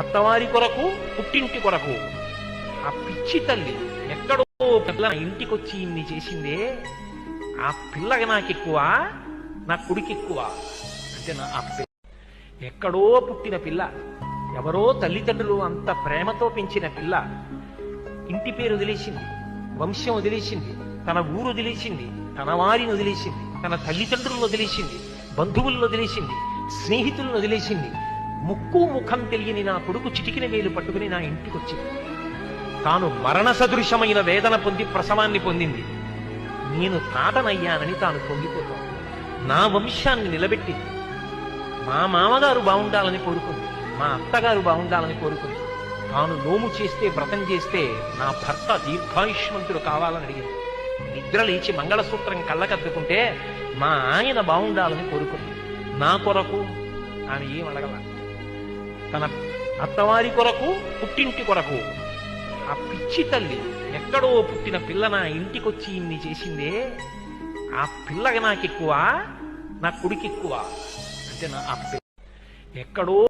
అత్తవారి కొరకు పుట్టింటి కొరకు. ఆ పిచ్చి తల్లి ఎక్కడో పిల్ల ఇంటికొచ్చి ఇన్ని చేసిందే. ఆ పిల్లకి నాకు ఎక్కువ నా కొడుకు ఎక్కువ అంటే నా ఆ పిల్ల ఎక్కడో పుట్టిన పిల్ల ఎవరో తల్లిదండ్రులు అంత ప్రేమతో పెంచిన పిల్ల. ఇంటి పేరు వదిలేసింది వంశం వదిలేసింది తన ఊరు వదిలేసింది తన వారిని వదిలేసింది తన తల్లిదండ్రులను వదిలేసింది బంధువులను వదిలేసింది స్నేహితులను వదిలేసింది ముక్కు ముఖం తెలియని నా కొడుకు చిటికిన వేలు పట్టుకుని నా ఇంటికి వచ్చింది తాను మరణ సదృశమైన వేదన పొంది ప్రసవాన్ని పొందింది. నేను తాతనయ్యానని తాను పొంగిపోతాను. నా వంశాన్ని నిలబెట్టింది. మా మామగారు బాగుండాలని కోరుకుంది. మా అత్తగారు బాగుండాలని కోరుకుంది. తాను నోము చేస్తే వ్రతం చేస్తే నా భర్త దీర్ఘాయుష్మంతుడు కావాలని అడిగింది. నిద్ర లేచి మంగళసూత్రం కళ్ళకద్దుకుంటే మా ఆయన బాగుండాలని కోరుకుంది. నా కొరకు ఆమె ఏం అడగల తన అత్తవారి కొరకు పుట్టింటి కొరకు. ఆ పిచ్చి తల్లి ఎక్కడో పుట్టిన పిల్ల నా ఇంటికొచ్చి ఇన్ని చేసిందే? ఆ పిల్లకి నాకు ఎక్కువ నా కొడుకు ఎక్కువ అంటే నా ఆ ఎక్కడో